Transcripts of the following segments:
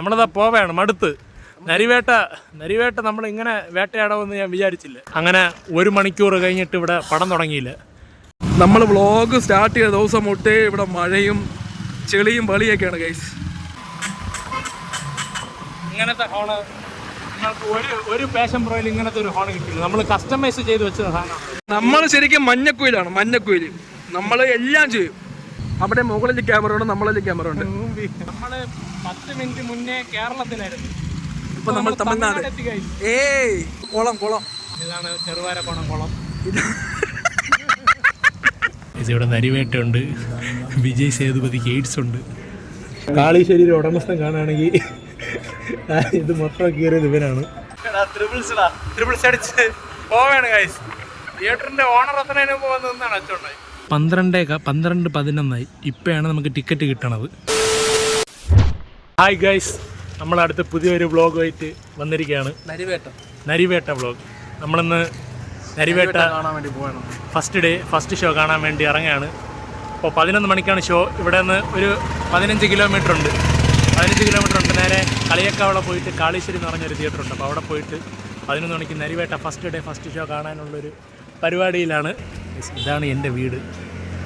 നമ്മളതാ പോവുകയാണ് മടുത്ത്. നരിവേട്ട നരിവേട്ട നമ്മൾ ഇങ്ങനെ വേട്ടയാടാമെന്ന് ഞാൻ വിചാരിച്ചില്ല. അങ്ങനെ ഒരു മണിക്കൂർ കഴിഞ്ഞിട്ട് ഇവിടെ പടം തുടങ്ങിയില്ല. നമ്മൾ വ്ളോഗ് സ്റ്റാർട്ട് ചെയ്ത ദിവസം തൊട്ടേ ഇവിടെ മഴയും ചെളിയും വെളിയൊക്കെയാണ് ഗൈസ് ഇങ്ങനത്തെ ഹോണ് നിങ്ങൾക്ക് ഒരു ഒരു പാഷൻ പ്രോയിൽ ഇങ്ങനത്തെ ഒരു ഹോൺ കിട്ടില്ല നമ്മൾ കസ്റ്റമൈസ് ചെയ്ത് വെച്ച സാധനമാണ് നമ്മൾ ശരിക്കും മഞ്ഞക്കുയിലാണ് മഞ്ഞക്കുയിൽ. നമ്മൾ എല്ലാം ചെയ്യും. അവിടെ മുകളിൽ ക്യാമറ ഉണ്ട് നമ്മളിൽ ക്യാമറ ഉണ്ട്. നമ്മൾ പത്ത് മിനിറ്റ് മുന്നേ കേരളത്തിലായിരുന്നു. ഇപ്പൊ നമ്മൾ തമിഴ്നാട്. ഏയ് കുളം കുളം. ഇതാണ് ചെറുവാര കുളം. കുളം ഇവിടെ നരിവേട്ടുണ്ട് വിജയ് സേതുപതിക്ക് എയ്ഡ്സ് ഉണ്ട്. കാളിശ്ശേരിയുടെ ഉടമസ്ഥൻ കാണുകയാണെങ്കിൽ ഇത് മൊത്തം കീറിയത് ഇവനാണ്. തിയേറ്ററിന്റെ ഓണർ മുമ്പ് വന്ന് നിന്നാണ് പന്ത്രണ്ടേ പന്ത്രണ്ട് പതിനൊന്നായി. ഇപ്പോഴാണ് നമുക്ക് ടിക്കറ്റ് കിട്ടണത്. ഹായ് ഗൈസ് നമ്മൾ അടുത്ത പുതിയൊരു വ്ളോഗുമായിട്ട് വന്നിരിക്കുകയാണ്. നരിവേട്ട. നരിവേട്ട വ്ളോഗ് നമ്മളിന്ന് നരിവേട്ട കാണാൻ വേണ്ടി പോകണം ഫസ്റ്റ് ഡേ ഫസ്റ്റ് ഷോ കാണാൻ വേണ്ടി ഇറങ്ങുകയാണ്. അപ്പോൾ പതിനൊന്ന് മണിക്കാണ് ഷോ ഇവിടെ നിന്ന് ഒരു പതിനഞ്ച് കിലോമീറ്റർ ഉണ്ട്. പതിനഞ്ച് കിലോമീറ്റർ ഉണ്ട്. നേരെ കളിയക്കാവള പോയിട്ട് കാളീശ്വരി എന്ന് പറഞ്ഞൊരു തിയേറ്റർ ഉണ്ട്. അപ്പോൾ അവിടെ പോയിട്ട് പതിനൊന്ന് മണിക്ക് Narivetta first day first show കാണാനുള്ളൊരു പരിപാടിയിലാണ്. ഇതാണ് എന്റെ വീട്.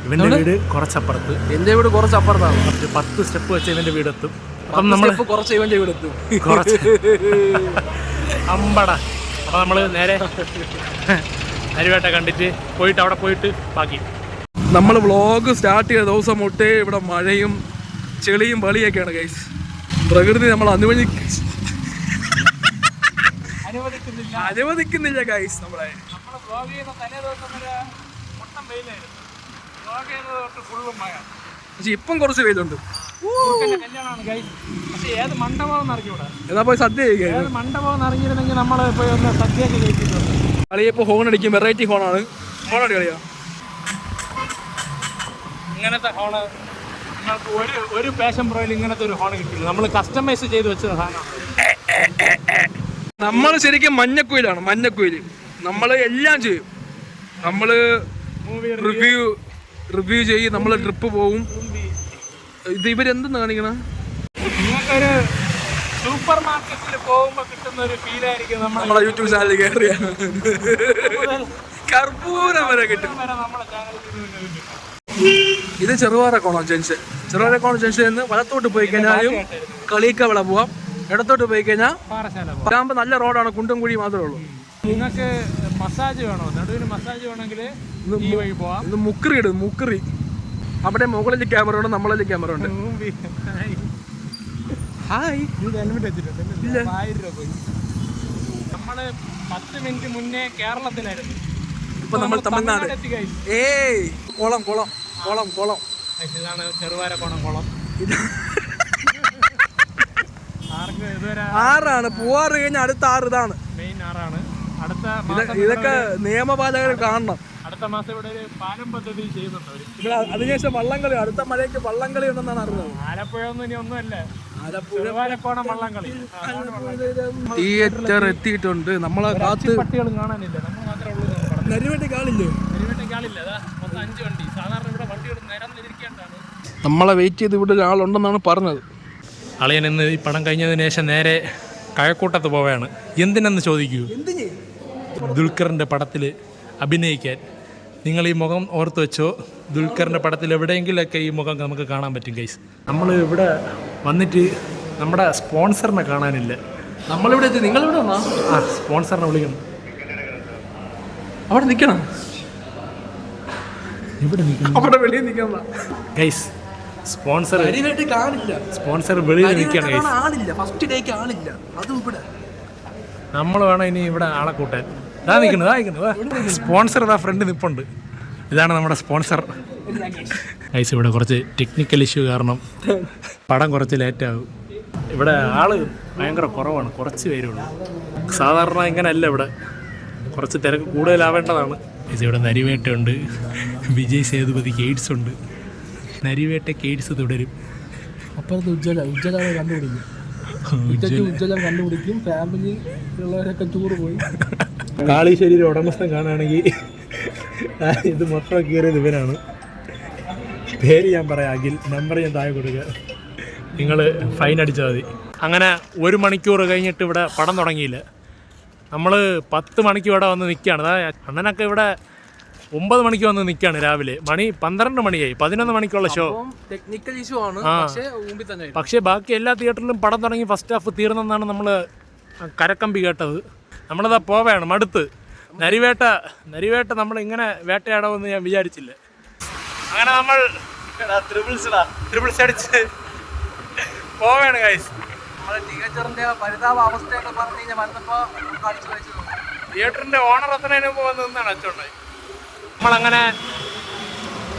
ഇവന്റെ വീട് കുറച്ചപ്പുറത്ത്. എന്റെ വീട് കുറച്ചപ്പുറത്താണ്. നമുക്ക് ഒരു പത്ത് സ്റ്റെപ്പ് വെച്ച് ഇവന്റെ വീട് എത്തും അപ്പം നമ്മൾ കുറച്ച് ഇവന്റെ വീട് എത്തും കുറച്ച്. അമ്പട. അപ്പം നമ്മൾ നേരെ അരിവേട്ട കണ്ടിട്ട് പോയിട്ട് അവിടെ പോയിട്ട് ബാക്കി. നമ്മൾ വ്ളോഗ് സ്റ്റാർട്ട് ചെയ്ത ദിവസം തൊട്ടേ ഇവിടെ മഴയും ചെളിയും വെളിയൊക്കെയാണ് ഗൈസ് പ്രകൃതി നമ്മൾ അനുവദി അനുവദിക്കുന്നില്ല. അനുവദിക്കുന്നില്ല ഗൈസ് നമ്മളെ. വെയിലായിരുന്നു ബ്ലോഗ് ചെയ്യുന്നത് തൊട്ട് ഫുള്ളും മഴ പക്ഷെ ഇപ്പം കുറച്ച് വെയിലുണ്ട്. കല്യാണമാണ് ഗൈസ് പക്ഷേ ഏത് മണ്ഡപം എന്ന് അറിഞ്ഞൂടാ എന്നാ പോയി സദ്യ ഏത് മണ്ഡപം അറിഞ്ഞിരുന്നെങ്കിൽ നമ്മൾ ഇപ്പോൾ ഒന്ന് സദ്യയൊക്കെ കഴിച്ചിട്ടുണ്ട്. കളിയപ്പോൾ ഹോൺ അടിക്കും. വെറൈറ്റി ഹോണാണ് ഹോൺ അടി കളിയാ ഇങ്ങനത്തെ ഹോണ് നിങ്ങൾക്ക് ഒരു ഒരു പാഷൻ പ്രോയിൽ ഇങ്ങനത്തെ ഒരു ഹോൺ കിട്ടില്ല നമ്മൾ കസ്റ്റമൈസ് ചെയ്ത് വെച്ച സാധനമാണ്. നമ്മൾ ശരിക്കും മഞ്ഞക്കുയിലാണ്. മഞ്ഞക്കുയിൽ. നമ്മൾ എല്ലാം ചെയ്യും. നമ്മൾ റിവ്യൂ റിവ്യൂ ചെയ്യും നമ്മൾ ട്രിപ്പ് പോവും. ഇത് ഇവരെന്തെന്ന് കാണിക്കണ? നിങ്ങൾക്കൊരു സൂപ്പർ മാർക്കറ്റിൽ പോകുമ്പോൾ കിട്ടുന്ന ഒരു ഫീൽ ആയിരിക്കും നമ്മളെ യൂട്യൂബ് ചാനലിൽ കയറിയ കർപ്പൂരം വരെ കിട്ടും. ഇത് ചെറുവാറക്കോണോ ജംഗ്ഷൻ. ചെറുവാറക്കോണോ ജംഗ്ഷനിൽ നിന്ന് വലത്തോട്ട് പോയി കഴിഞ്ഞാലും കളിക്കവള പോവാം. ഇടത്തോട്ട് പോയി കഴിഞ്ഞാൽ നല്ല റോഡാണ് കുണ്ടും കുഴി മാത്രമേ ഉള്ളൂ. നിങ്ങൾക്ക് മസാജ് വേണോ? നടുവിന് മസാജ് വേണമെങ്കിൽ ഈ വഴി പോവാം. ഇത് മുക്കറി ഇടും മുക്കറി അവിടെ മുകളിൽ ക്യാമറ ഉണ്ട് നമ്മളിൽ ക്യാമറ ഉണ്ട്. ഹായ്. നമ്മൾ പത്ത് മിനിറ്റ് മുന്നേ കേരളത്തിലായിരുന്നു. ഇപ്പൊ നമ്മൾ തമിഴ്നാട്. ഏയ് കുളം കുളം കുളം കുളം. ഇതാണ് ചെറുവാര കുളം. കുളം ആറാണ് പോവാറ് കഴിഞ്ഞ അടുത്ത ആറ് ഇതാണ് മെയിൻ ആറാണ് അടുത്ത ഇത് മാസം ഇതൊക്കെ നിയമപാലകർ കാണണം. അടുത്ത മാസം ഇവിടെ ഒരു പാലം പദ്ധതി ചെയ്യുന്നുണ്ട് അതിനുശേഷം വള്ളംകളി അടുത്ത മഴയ്ക്ക് വള്ളംകളി ഉണ്ടെന്നാണ് അറിയുന്നത്. ആലപ്പുഴ ഒന്നും ഇനി ഒന്നുമല്ല തിയേറ്റർ എത്തിയിട്ടുണ്ട്. നമ്മളെ കാത്ത് പട്ടികളും കാണാനില്ല. നമ്മൾ മാത്രമേ ഉള്ളൂ മൊത്തം അഞ്ച് വണ്ടി. സാധാരണ ഇവിടെ വണ്ടികൾ നിരന്നിരിക്കേണ്ടതാണ് നമ്മളെ വെയിറ്റ് ചെയ്ത് ഇവിടെ ഒരാളുണ്ടെന്നാണ് പറഞ്ഞത്. അളിയൻ ഇന്ന് ഈ പടം കഴിഞ്ഞതിന് ശേഷം നേരെ കഴക്കൂട്ടത്ത് പോവുകയാണ്. എന്തിനെന്ന് ചോദിക്കൂ? ദുൽഖറിന്റെ പടത്തിൽ അഭിനയിക്കാൻ. നിങ്ങൾ ഈ മുഖം ഓർത്ത് വെച്ചോ ദുൽഖറിന്റെ പടത്തിൽ എവിടെയെങ്കിലൊക്കെ ഈ മുഖം നമുക്ക് കാണാൻ പറ്റും ഗൈസ് നമ്മൾ ഇവിടെ വന്നിട്ട് നമ്മുടെ സ്പോൺസറിനെ കാണാനില്ല. നമ്മളിവിടെ എത്തി നിങ്ങളിവിടെ വന്നാ? ആ സ്പോൺസറിനെ വിളിക്കണം. അവിടെ നിൽക്കണം. ഇവിടെ അവിടെ വെളിയിൽ നിൽക്കണം ഗൈസ് സ്പോൺസർ കാണില്ല. സ്പോൺസർ വെളിയിൽ ഗൈസ് കാണാൻ ആളില്ല. ഫസ്റ്റ് ഡേക്ക് ആളില്ല. അതും ഇവിടെ. നമ്മൾ വേണം ഇനി ഇവിടെ ആളെ കൂട്ടാൻ. ഇതാ നിൽക്കുന്നത് ഇതാ നിൽക്കുന്നത് സ്പോൺസർ ഇതാ ഫ്രണ്ട് നിപ്പുണ്ട്. ഇതാണ് നമ്മുടെ സ്പോൺസർ ഐസ് ഇവിടെ കുറച്ച് ടെക്നിക്കൽ ഇഷ്യൂ കാരണം പടം കുറച്ച് ലേറ്റ് ആകും. ഇവിടെ ആൾ ഭയങ്കര കുറവാണ് കുറച്ച് പേരുള്ളൂ സാധാരണ ഇങ്ങനെയല്ല ഇവിടെ. കുറച്ച് തിരക്ക് കൂടുതലാവേണ്ടതാണ്. ഇവിടെ നരിവേട്ടയുണ്ട് വിജയ് സേതുപതിക്ക് എയ്ഡ്സ് ഉണ്ട്. നരിവേട്ട എയ്ഡ്സ് തുടരും. അപ്പുറത്ത് ഉജ്ജ്വല ഉജ്ജ്വല കണ്ടുപിടിക്കും. ഉജ്ജ്വലം കണ്ടുപിടിക്കും. ഫാമിലി ഉള്ളവരൊക്കെ ടൂർ പോയി. കാളീശ്ശേരിയുടെ ഉടമസ്ഥൻ കാണുകയാണെങ്കിൽ ഇത് മൊത്തം കീറിയത് ഇവനാണ്. പേര് ഞാൻ പറയാം അഖിൽ. നമ്പർ ഞാൻ താഴെ കൊടുക്കുക. നിങ്ങൾ ഫൈൻ അടിച്ചാൽ മതി. അങ്ങനെ ഒരു മണിക്കൂർ കഴിഞ്ഞിട്ട് ഇവിടെ പടം തുടങ്ങിയില്ല. നമ്മൾ പത്ത് മണിക്ക് ഇവിടെ വന്ന് നിൽക്കുകയാണ്. അതായത് അണ്ണനൊക്കെ ഇവിടെ ഒമ്പത് മണിക്ക് വന്ന് നിൽക്കുകയാണ് രാവിലെ. മണി പന്ത്രണ്ട് മണിയായി. പതിനൊന്ന് മണിക്കുള്ള ഷോ ടെക്നിക്കൽ ഇഷ്യൂ ആണ്. പക്ഷേ. പക്ഷേ ബാക്കി എല്ലാ തിയേറ്ററിലും പടം തുടങ്ങി ഫസ്റ്റ് ഹാഫ് തീർന്നെന്നാണ് നമ്മൾ കരക്കമ്പി കേട്ടത്. നമ്മളിതാ പോവുകയാണ് മടുത്ത് നരിവേട്ട നരിവേട്ട നമ്മൾ ഇങ്ങനെ വേട്ടയാടാമെന്ന് ഞാൻ വിചാരിച്ചില്ല. അങ്ങനെ നമ്മൾ ത്രിപിൾസ് അടിച്ച് പോവുകയാണ് ഗൈസ് തിയേറ്ററിന്റെ പരിതാപ ഓണർ മുമ്പ് വന്ന് നിന്നാണ് അച്ചുണ്ടായി നമ്മളങ്ങനെ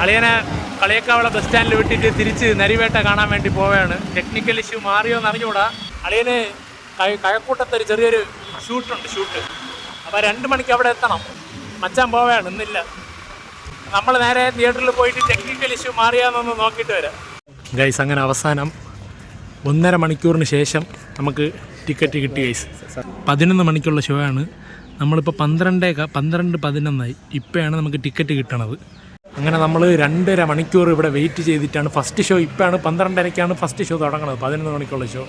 അളിയനെ കളിയക്കാവള ബസ് സ്റ്റാൻഡിൽ വിട്ടിട്ട് തിരിച്ച് നരിവേട്ട കാണാൻ വേണ്ടി പോവുകയാണ്. ടെക്നിക്കൽ ഇഷ്യൂ മാറിയോ എന്ന് അറിഞ്ഞുകൂടാ. അളിയന് കഴക്കൂട്ടത്തെ കഴക്കൂട്ടത്ത് ഒരു ചെറിയൊരു ഷൂട്ടുണ്ട് ഷൂട്ട് അപ്പോൾ രണ്ട് മണിക്ക് അവിടെ എത്തണം. മച്ചാൻ പോവുകയാണ് ഇന്നില്ല. നമ്മൾ നേരെ തിയേറ്ററിൽ പോയിട്ട് ടെക്നിക്കൽ ഇഷ്യൂ മാറിയാന്നൊന്ന് നോക്കിയിട്ട് വരാം. ഗൈസ് അങ്ങനെ അവസാനം ഒന്നര മണിക്കൂറിന് ശേഷം നമുക്ക് ടിക്കറ്റ് കിട്ടി ഗൈസ് പതിനൊന്ന് മണിക്കുള്ള ഷോ ആണ്. നമ്മളിപ്പോൾ പന്ത്രണ്ടേ പന്ത്രണ്ട് പതിനൊന്നായി. ഇപ്പോഴാണ് നമുക്ക് ടിക്കറ്റ് കിട്ടണത്. അങ്ങനെ നമ്മൾ രണ്ടര മണിക്കൂർ ഇവിടെ വെയിറ്റ് ചെയ്തിട്ടാണ് ഫസ്റ്റ് ഷോ. ഇപ്പോഴാണ് പന്ത്രണ്ടരയ്ക്കാണ് ഫസ്റ്റ് ഷോ തുടങ്ങുന്നത് പതിനൊന്ന് മണിക്കുള്ള ഷോ.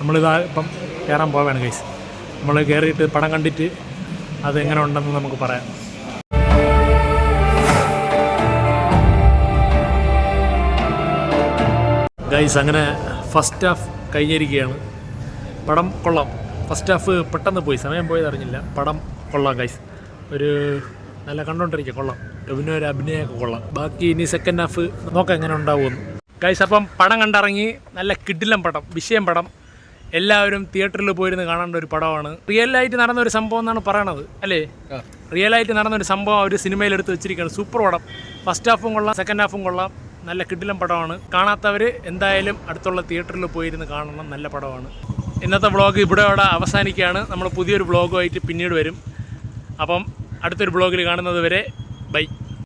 നമ്മളിതാ ഇപ്പം കയറാൻ പോവുകയാണ് ഗൈസ് നമ്മൾ കയറിയിട്ട് പടം കണ്ടിട്ട് അതെങ്ങനെ ഉണ്ടെന്ന് നമുക്ക് പറയാം. ഗൈസ് അങ്ങനെ ഫസ്റ്റ് ഹാഫ് കഴിഞ്ഞിരിക്കുകയാണ്. പടം കൊള്ളാം. ഫസ്റ്റ് ഹാഫ് പെട്ടെന്ന് പോയി. സമയം പോയത് അറിഞ്ഞില്ല. പടം കൊള്ളാം ഗൈസ് ഒരു നല്ല കണ്ടോണ്ടിരിക്കുക കൊള്ളാം. ടൊവിനോ ഒരു അഭിനയമൊക്കെ കൊള്ളാം. ബാക്കി ഇനി സെക്കൻഡ് ഹാഫ് നോക്കാം എങ്ങനെ ഉണ്ടാവുമെന്ന്. ഗൈസ് അപ്പം പടം കണ്ടിറങ്ങി. നല്ല കിഡിലം പടം വിഷയം പടം. എല്ലാവരും തിയേറ്ററിൽ പോയിരുന്ന് കാണേണ്ട ഒരു പടമാണ്. റിയൽ ആയിട്ട് നടന്ന ഒരു സംഭവം എന്നാണ് പറയണത് അല്ലേ? റിയൽ ആയിട്ട് നടന്ന ഒരു സംഭവം ഒരു സിനിമയിൽ എടുത്ത് വെച്ചിരിക്കുകയാണ്. സൂപ്പർ പടം. ഫസ്റ്റ് ഹാഫും കൊള്ളാം സെക്കൻഡ് ഹാഫും കൊള്ളാം. നല്ല കിഡിലം പടമാണ്. കാണാത്തവർ എന്തായാലും അടുത്തുള്ള തിയേറ്ററിൽ പോയിരുന്ന് കാണണം. നല്ല പടമാണ്. ഇന്നത്തെ വ്ളോഗ് ഇവിടെ അവിടെ അവസാനിക്കുകയാണ്. നമ്മൾ പുതിയൊരു വ്ളോഗുമായിട്ട് പിന്നീട് വരും. അപ്പം അടുത്തൊരു വ്ളോഗിൽ കാണുന്നത് വരെ